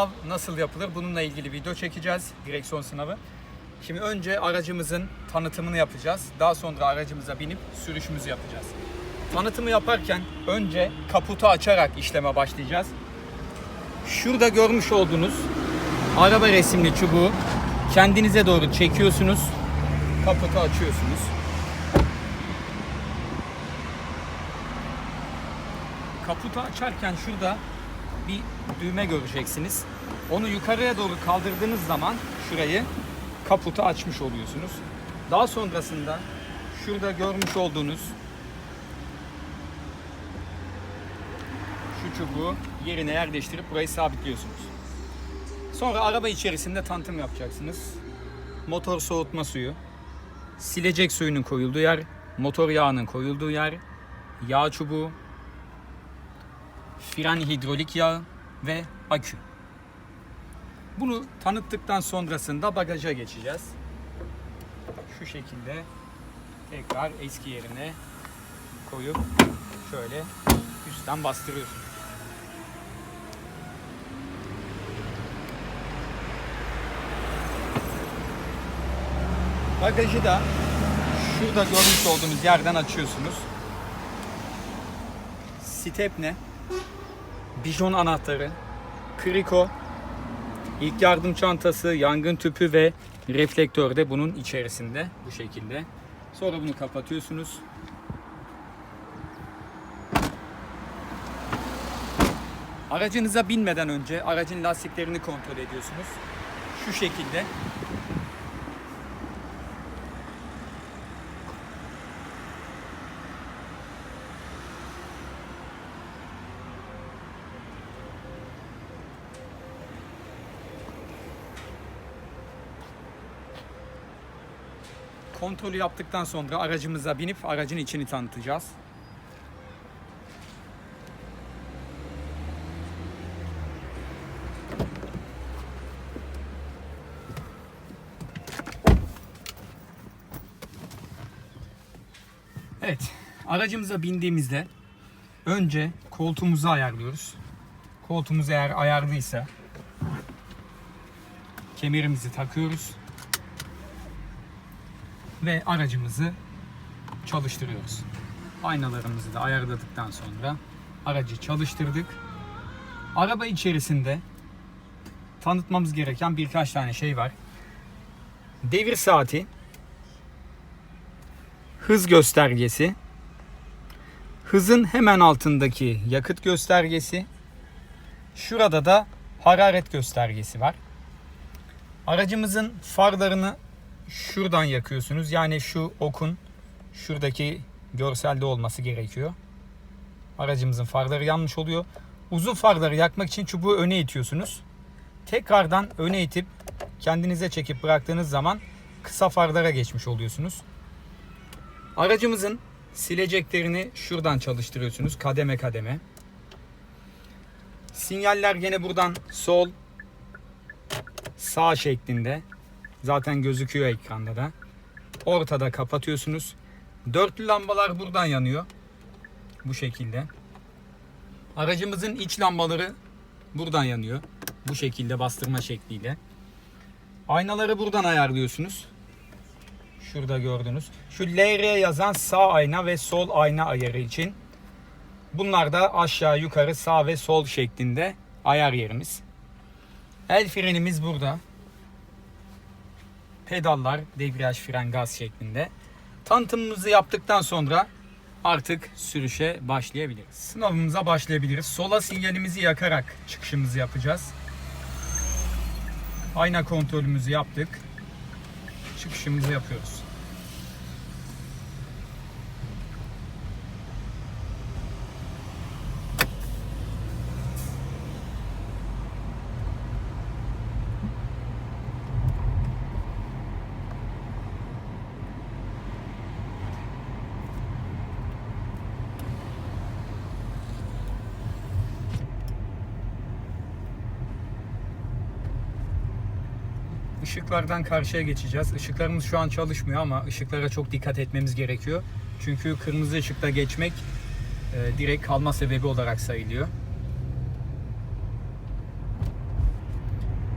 Sınav nasıl yapılır? Bununla ilgili video çekeceğiz. Direksiyon sınavı. Şimdi önce aracımızın tanıtımını yapacağız. Daha sonra aracımıza binip sürüşümüzü yapacağız. Tanıtımı yaparken önce kaputu açarak işleme başlayacağız. Şurada görmüş olduğunuz araba resimli çubuğu kendinize doğru çekiyorsunuz. Kaputu açıyorsunuz. Kaputu açarken şurada bir düğme göreceksiniz. Onu yukarıya doğru kaldırdığınız zaman şurayı kaputu açmış oluyorsunuz. Daha sonrasında şurada görmüş olduğunuz şu çubuğu yerine yerleştirip burayı sabitliyorsunuz. Sonra araba içerisinde tanıtım yapacaksınız. Motor soğutma suyu, silecek suyunun koyulduğu yer, motor yağının koyulduğu yer, yağ çubuğu, fren hidrolik yağı ve akü. Bunu tanıttıktan sonrasında bagaja geçeceğiz. Şu şekilde tekrar eski yerine koyup şöyle üstten bastırıyorsunuz. Bagajı da şurada görmüş olduğunuz yerden açıyorsunuz. Stepne, bijon anahtarı, kriko, ilk yardım çantası, yangın tüpü ve reflektör de bunun içerisinde bu şekilde. Sonra bunu kapatıyorsunuz. Aracınıza binmeden önce aracın lastiklerini kontrol ediyorsunuz. Şu şekilde kontrolü yaptıktan sonra aracımıza binip aracın içini tanıtacağız. Evet, aracımıza bindiğimizde önce koltuğumuzu ayarlıyoruz. Koltuğumuz eğer ayarlıysa kemerimizi takıyoruz ve aracımızı çalıştırıyoruz. Aynalarımızı da ayarladıktan sonra aracı çalıştırdık. Araba içerisinde tanıtmamız gereken birkaç tane şey var. Devir saati, hız göstergesi, hızın hemen altındaki yakıt göstergesi, şurada da hararet göstergesi var. Aracımızın farlarını şuradan yakıyorsunuz. Yani şu okun şuradaki görselde olması gerekiyor. Aracımızın farları yanmış oluyor. Uzun farları yakmak için çubuğu öne itiyorsunuz. Tekrardan öne itip kendinize çekip bıraktığınız zaman kısa farlara geçmiş oluyorsunuz. Aracımızın sileceklerini şuradan çalıştırıyorsunuz kademe kademe. Sinyaller gene buradan sol sağ şeklinde Zaten gözüküyor ekranda da. Ortada kapatıyorsunuz. Dörtlü lambalar buradan yanıyor. Bu şekilde. Aracımızın iç lambaları buradan yanıyor. Bu şekilde bastırma şekliyle. Aynaları buradan ayarlıyorsunuz. Şurada gördünüz. Şu LR yazan sağ ayna ve sol ayna ayarı için. Bunlar da aşağı yukarı sağ ve sol şeklinde ayar yerimiz. El frenimiz burada pedallar, debriyaj, fren, gaz şeklinde. Tanıtımımızı yaptıktan sonra artık sürüşe başlayabiliriz. Sınavımıza başlayabiliriz. Sola sinyalimizi yakarak çıkışımızı yapacağız. Ayna kontrolümüzü yaptık. Çıkışımızı yapıyoruz. Işıklardan karşıya geçeceğiz. Işıklarımız şu an çalışmıyor ama ışıklara çok dikkat etmemiz gerekiyor. Çünkü kırmızı ışıkta geçmek e, direkt kalma sebebi olarak sayılıyor.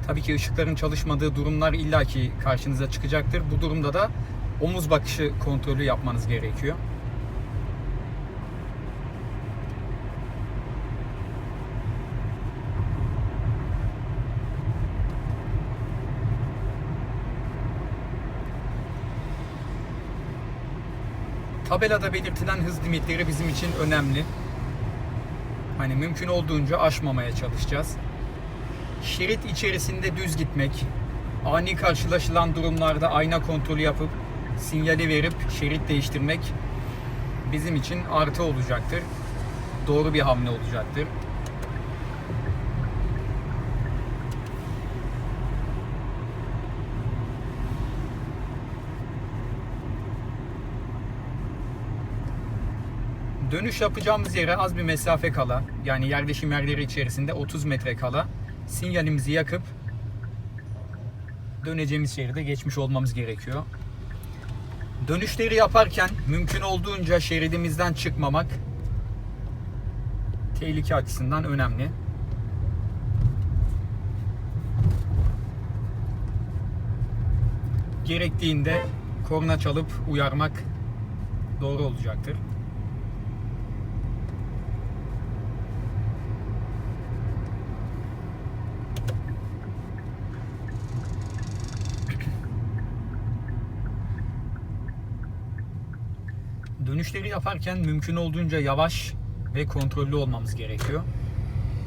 Tabii ki ışıkların çalışmadığı durumlar illaki karşınıza çıkacaktır. Bu durumda da omuz bakışı kontrolü yapmanız gerekiyor. Tabelada belirtilen hız limitleri bizim için önemli. Hani mümkün olduğunca aşmamaya çalışacağız. Şerit içerisinde düz gitmek, ani karşılaşılan durumlarda ayna kontrolü yapıp sinyali verip şerit değiştirmek bizim için artı olacaktır. Doğru bir hamle olacaktır. Dönüş yapacağımız yere az bir mesafe kala, yani yerleşim yerleri içerisinde 30 metre kala sinyalimizi yakıp döneceğimiz şeride geçmiş olmamız gerekiyor. Dönüşleri yaparken mümkün olduğunca şeridimizden çıkmamak tehlike açısından önemli. Gerektiğinde korna çalıp uyarmak doğru olacaktır. Dönüşleri yaparken mümkün olduğunca yavaş ve kontrollü olmamız gerekiyor.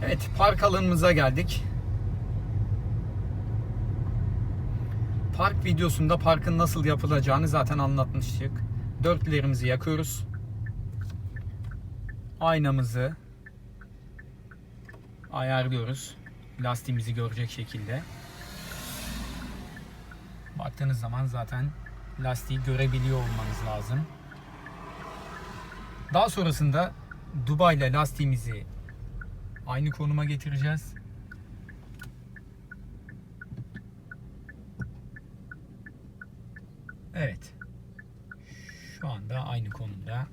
Evet, park alanımıza geldik. Park videosunda parkın nasıl yapılacağını zaten anlatmıştık. Dörtlerimizi yakıyoruz. Aynamızı ayarlıyoruz. Lastiğimizi görecek şekilde. Baktığınız zaman zaten lastiği görebiliyor olmanız lazım. Daha sonrasında Dubai ile lastiğimizi aynı konuma getireceğiz. Evet. Şu anda aynı konumda.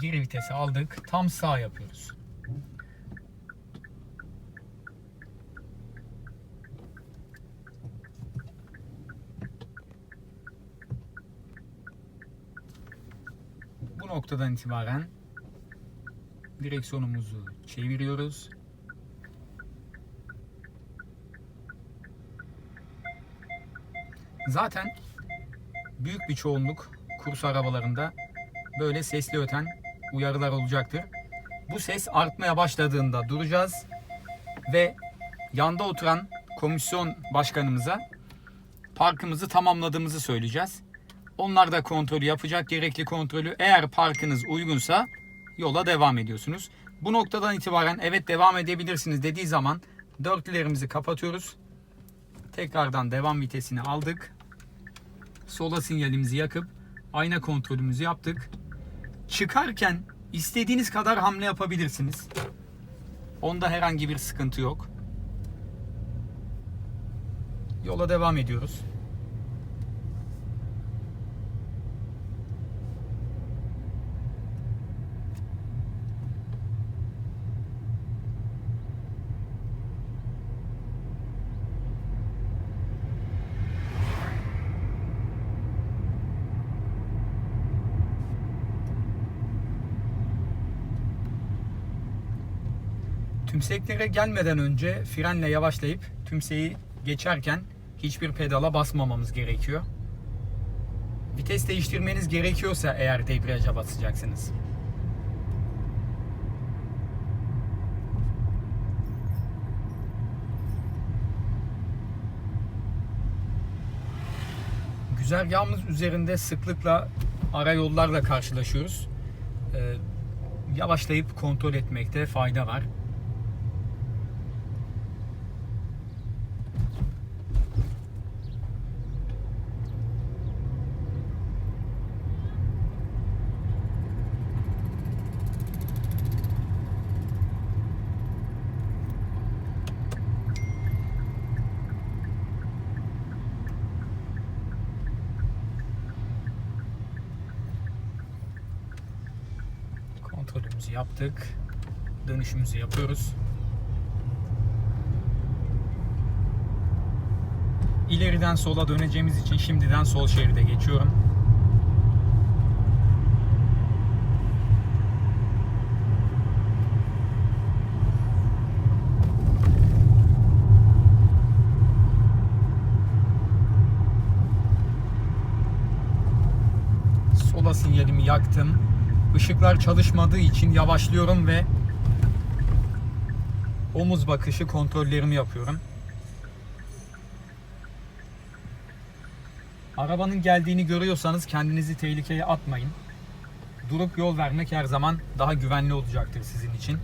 Geri vitesi aldık. Tam sağ yapıyoruz. Noktadan itibaren direksiyonumuzu çeviriyoruz. Zaten büyük bir çoğunluk kurs arabalarında böyle sesli öten uyarılar olacaktır. Bu ses artmaya başladığında duracağız ve yanda oturan komisyon başkanımıza parkımızı tamamladığımızı söyleyeceğiz. Onlar da kontrolü yapacak gerekli kontrolü. Eğer parkınız uygunsa yola devam ediyorsunuz. Bu noktadan itibaren evet devam edebilirsiniz dediği zaman dörtlülerimizi kapatıyoruz. Tekrardan devam vitesini aldık. Sola sinyalimizi yakıp ayna kontrolümüzü yaptık. Çıkarken istediğiniz kadar hamle yapabilirsiniz. Onda herhangi bir sıkıntı yok. Yola devam ediyoruz. Tümseklere gelmeden önce frenle yavaşlayıp tümseyi geçerken hiçbir pedala basmamamız gerekiyor. Vites değiştirmeniz gerekiyorsa eğer debriyaja basacaksınız. Güzergahımız üzerinde sıklıkla ara yollarla karşılaşıyoruz. Ee, yavaşlayıp kontrol etmekte fayda var. Kontrolümüzü yaptık. Dönüşümüzü yapıyoruz. ileriden sola döneceğimiz için şimdiden sol şeride geçiyorum. Sola sinyalimi yaktım. Işıklar çalışmadığı için yavaşlıyorum ve omuz bakışı kontrollerimi yapıyorum. Arabanın geldiğini görüyorsanız kendinizi tehlikeye atmayın. Durup yol vermek her zaman daha güvenli olacaktır sizin için.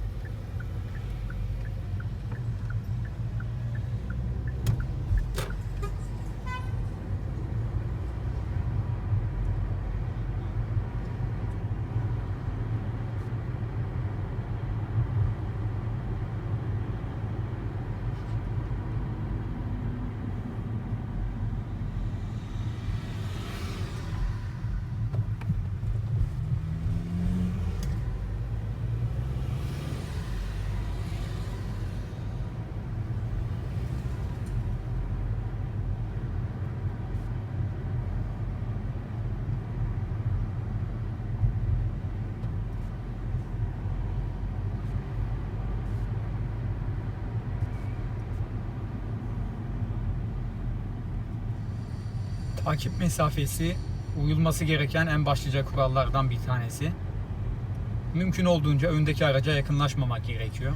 Takip mesafesi uyulması gereken en başlıca kurallardan bir tanesi. Mümkün olduğunca öndeki araca yakınlaşmamak gerekiyor.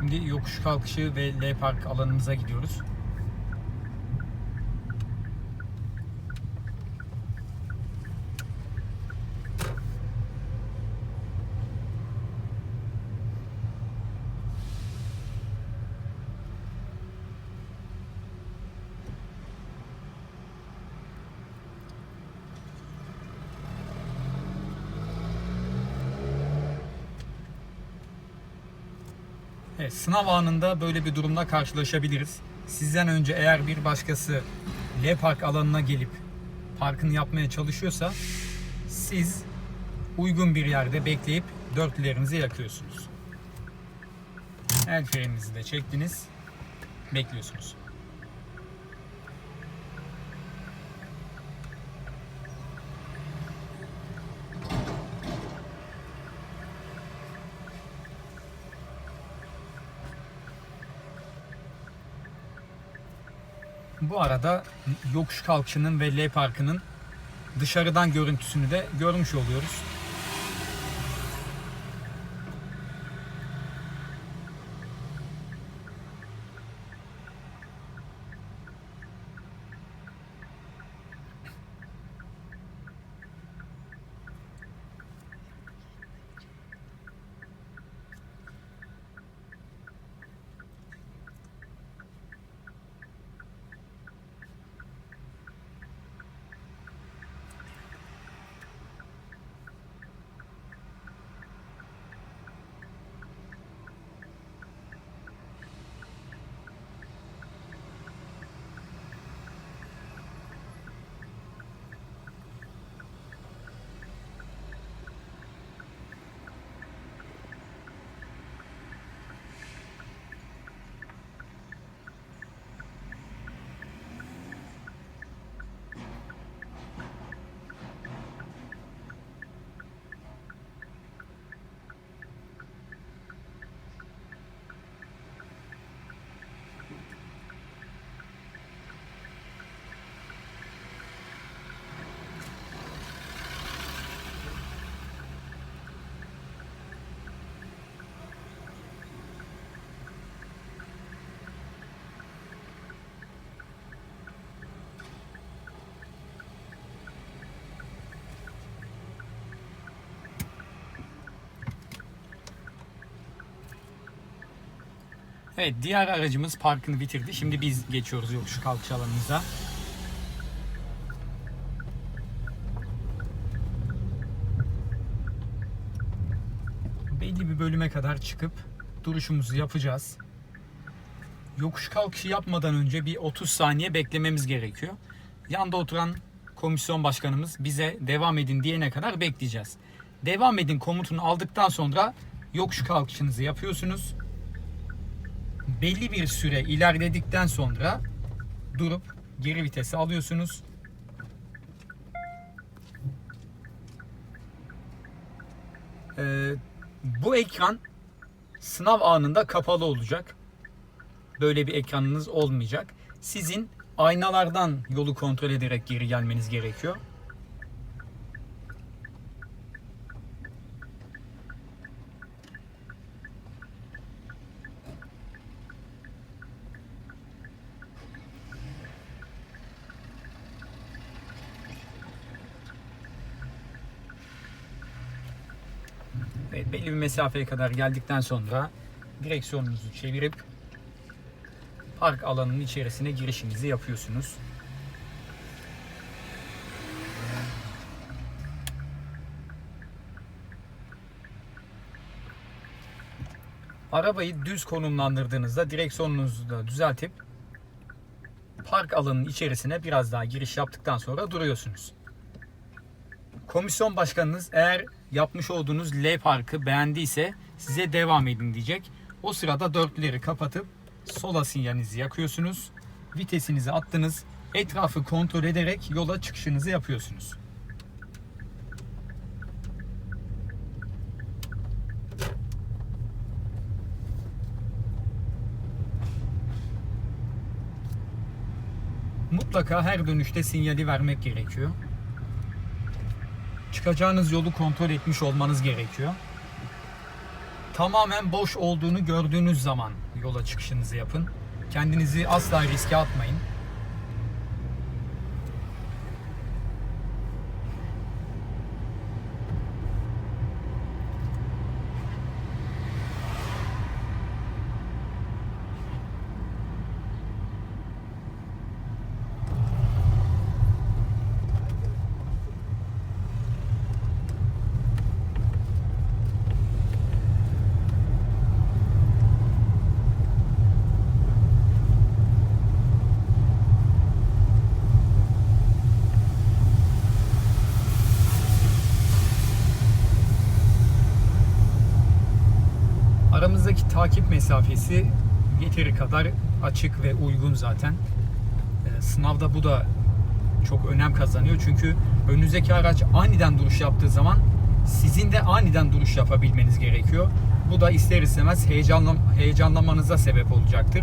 Şimdi yokuş kalkışı ve L park alanımıza gidiyoruz. Evet, sınav anında böyle bir durumla karşılaşabiliriz. Sizden önce eğer bir başkası L park alanına gelip parkını yapmaya çalışıyorsa siz uygun bir yerde bekleyip dörtlülerinizi yakıyorsunuz. El freninizi de çektiniz. Bekliyorsunuz. Bu arada yokuş kalkışının ve L parkının dışarıdan görüntüsünü de görmüş oluyoruz. Evet diğer aracımız parkını bitirdi. Şimdi biz geçiyoruz yokuş kalkış alanımıza. Belli bir bölüme kadar çıkıp duruşumuzu yapacağız. Yokuş kalkışı yapmadan önce bir 30 saniye beklememiz gerekiyor. Yanda oturan komisyon başkanımız bize devam edin diyene kadar bekleyeceğiz. Devam edin komutunu aldıktan sonra yokuş kalkışınızı yapıyorsunuz belli bir süre ilerledikten sonra durup geri vitesi alıyorsunuz. Ee, bu ekran sınav anında kapalı olacak. Böyle bir ekranınız olmayacak. Sizin aynalardan yolu kontrol ederek geri gelmeniz gerekiyor. Evet, belli bir mesafeye kadar geldikten sonra direksiyonunuzu çevirip park alanının içerisine girişinizi yapıyorsunuz. Arabayı düz konumlandırdığınızda direksiyonunuzu da düzeltip park alanının içerisine biraz daha giriş yaptıktan sonra duruyorsunuz. Komisyon başkanınız eğer yapmış olduğunuz L parkı beğendiyse size devam edin diyecek. O sırada dörtlüleri kapatıp sola sinyalinizi yakıyorsunuz. Vitesinizi attınız. Etrafı kontrol ederek yola çıkışınızı yapıyorsunuz. Mutlaka her dönüşte sinyali vermek gerekiyor çıkacağınız yolu kontrol etmiş olmanız gerekiyor. Tamamen boş olduğunu gördüğünüz zaman yola çıkışınızı yapın. Kendinizi asla riske atmayın. Takip mesafesi yeteri kadar açık ve uygun zaten. Ee, Sınavda bu da çok önem kazanıyor. Çünkü önünüzdeki araç aniden duruş yaptığı zaman sizin de aniden duruş yapabilmeniz gerekiyor. Bu da ister istemez heyecanlan heyecanlanmanıza sebep olacaktır.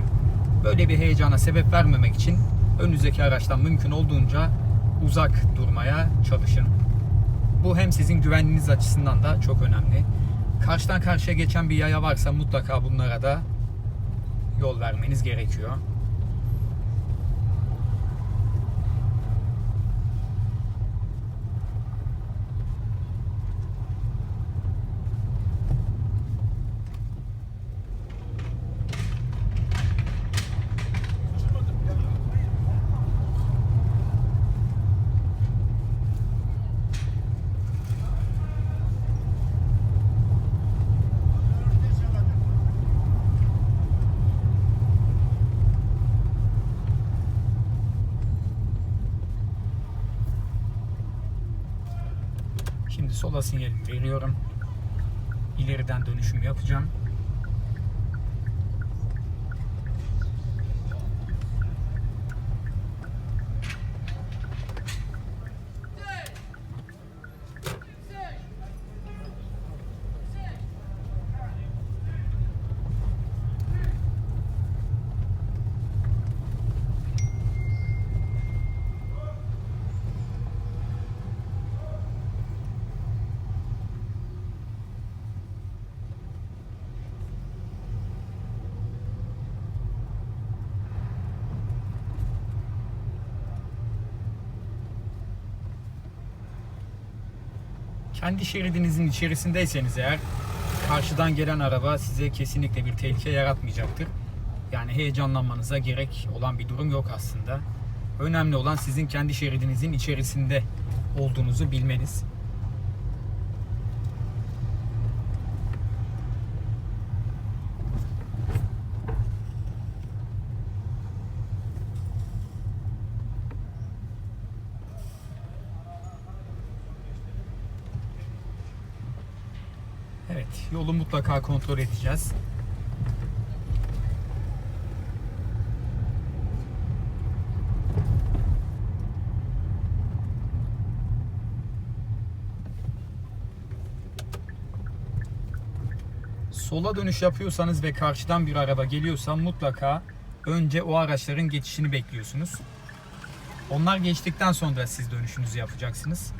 Böyle bir heyecana sebep vermemek için önünüzdeki araçtan mümkün olduğunca uzak durmaya çalışın. Bu hem sizin güvenliğiniz açısından da çok önemli. Karşıdan karşıya geçen bir yaya varsa mutlaka bunlara da yol vermeniz gerekiyor. Şimdi sola sinyalimi veriyorum. İleriden dönüşüm yapacağım. Kendi şeridinizin içerisindeyseniz eğer karşıdan gelen araba size kesinlikle bir tehlike yaratmayacaktır. Yani heyecanlanmanıza gerek olan bir durum yok aslında. Önemli olan sizin kendi şeridinizin içerisinde olduğunuzu bilmeniz. Evet, yolu mutlaka kontrol edeceğiz. Sola dönüş yapıyorsanız ve karşıdan bir araba geliyorsa mutlaka önce o araçların geçişini bekliyorsunuz. Onlar geçtikten sonra siz dönüşünüzü yapacaksınız.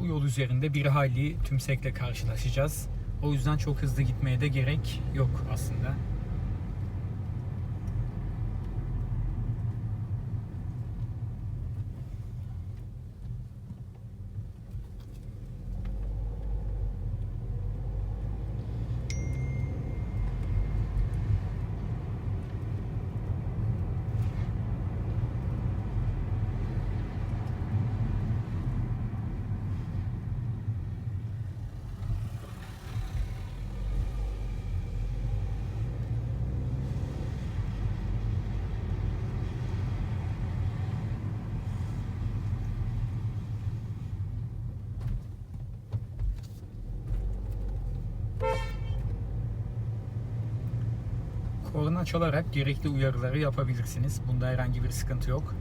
Bu yol üzerinde bir hayli tümsekle karşılaşacağız. O yüzden çok hızlı gitmeye de gerek yok aslında. Korna çalarak gerekli uyarıları yapabilirsiniz. Bunda herhangi bir sıkıntı yok.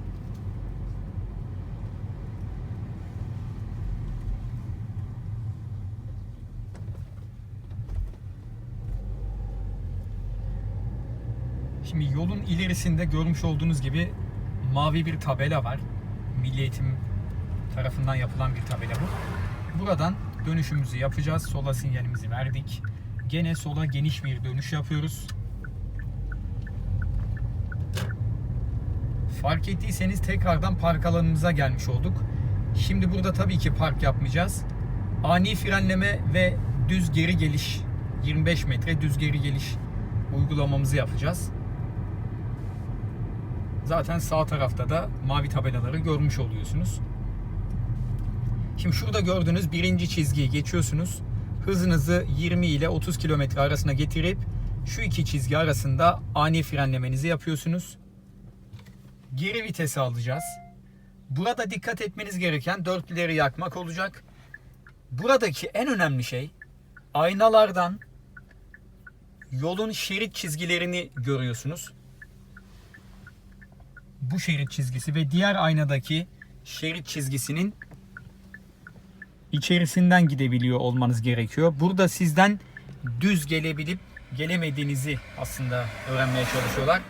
Şimdi yolun ilerisinde görmüş olduğunuz gibi mavi bir tabela var. Milli Eğitim tarafından yapılan bir tabela bu. Buradan dönüşümüzü yapacağız. Sola sinyalimizi verdik. Gene sola geniş bir dönüş yapıyoruz. Fark ettiyseniz tekrardan park alanımıza gelmiş olduk. Şimdi burada tabii ki park yapmayacağız. Ani frenleme ve düz geri geliş 25 metre düz geri geliş uygulamamızı yapacağız. Zaten sağ tarafta da mavi tabelaları görmüş oluyorsunuz. Şimdi şurada gördüğünüz birinci çizgiyi geçiyorsunuz. Hızınızı 20 ile 30 kilometre arasına getirip şu iki çizgi arasında ani frenlemenizi yapıyorsunuz geri vitesi alacağız. Burada dikkat etmeniz gereken dörtlüleri yakmak olacak. Buradaki en önemli şey aynalardan yolun şerit çizgilerini görüyorsunuz. Bu şerit çizgisi ve diğer aynadaki şerit çizgisinin içerisinden gidebiliyor olmanız gerekiyor. Burada sizden düz gelebilip gelemediğinizi aslında öğrenmeye çalışıyorlar.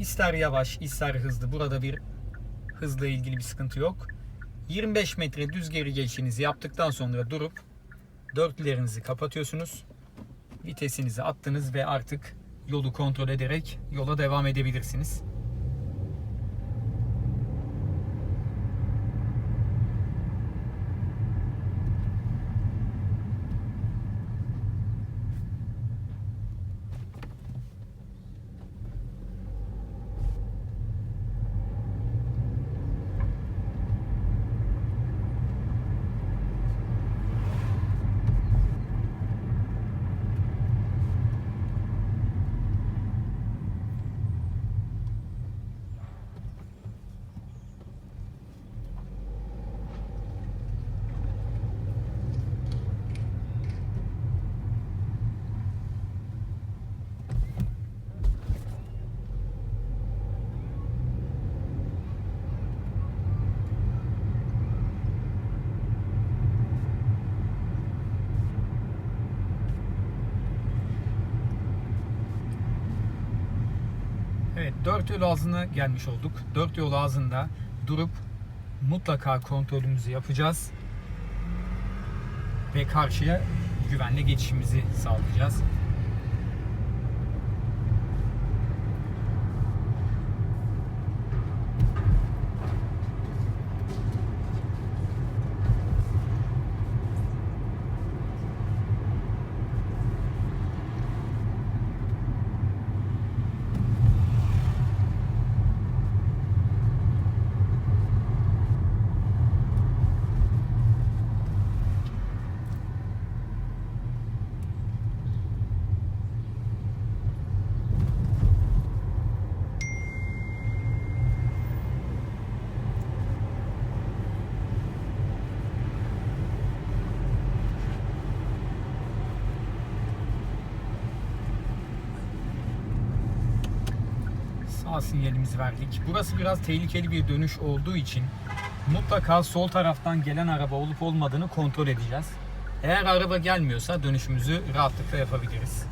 İster yavaş, ister hızlı. Burada bir hızla ilgili bir sıkıntı yok. 25 metre düz geri gelişinizi yaptıktan sonra durup dörtlülerinizi kapatıyorsunuz. Vitesinizi attınız ve artık yolu kontrol ederek yola devam edebilirsiniz. Dört yol ağzına gelmiş olduk. Dört yol ağzında durup mutlaka kontrolümüzü yapacağız. Ve karşıya güvenli geçişimizi sağlayacağız. Sağ sinyalimizi verdik. Burası biraz tehlikeli bir dönüş olduğu için mutlaka sol taraftan gelen araba olup olmadığını kontrol edeceğiz. Eğer araba gelmiyorsa dönüşümüzü rahatlıkla yapabiliriz.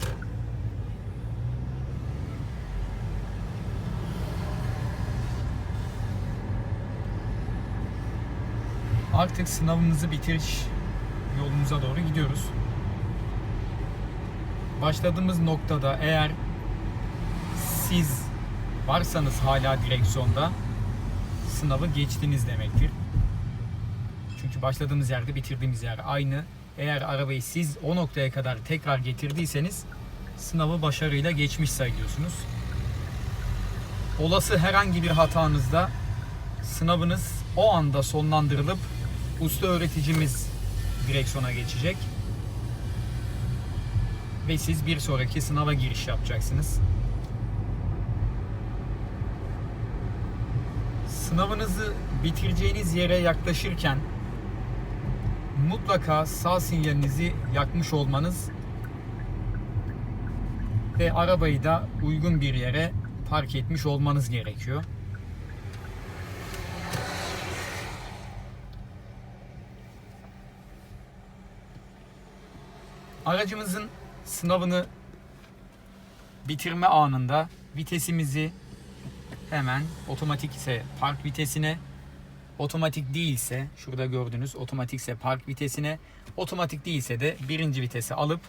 Artık sınavımızı bitiriş yolumuza doğru gidiyoruz. Başladığımız noktada eğer siz varsanız hala direksiyonda sınavı geçtiniz demektir. Çünkü başladığımız yerde bitirdiğimiz yer aynı. Eğer arabayı siz o noktaya kadar tekrar getirdiyseniz sınavı başarıyla geçmiş sayılıyorsunuz. Olası herhangi bir hatanızda sınavınız o anda sonlandırılıp usta öğreticimiz direksiyona geçecek ve siz bir sonraki sınava giriş yapacaksınız. Sınavınızı bitireceğiniz yere yaklaşırken mutlaka sağ sinyalinizi yakmış olmanız ve arabayı da uygun bir yere park etmiş olmanız gerekiyor. Aracımızın sınavını bitirme anında vitesimizi hemen otomatik ise park vitesine, otomatik değilse şurada gördüğünüz otomatikse park vitesine, otomatik değilse de birinci vitese alıp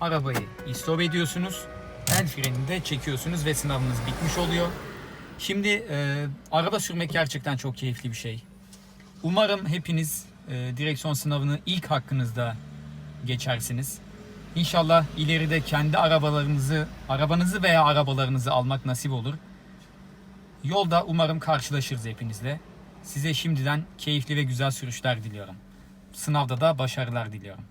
arabayı istop ediyorsunuz. El frenini de çekiyorsunuz ve sınavınız bitmiş oluyor. Şimdi e, araba sürmek gerçekten çok keyifli bir şey. Umarım hepiniz e, direksiyon sınavını ilk hakkınızda geçersiniz. İnşallah ileride kendi arabalarınızı, arabanızı veya arabalarınızı almak nasip olur. Yolda umarım karşılaşırız hepinizle. Size şimdiden keyifli ve güzel sürüşler diliyorum. Sınavda da başarılar diliyorum.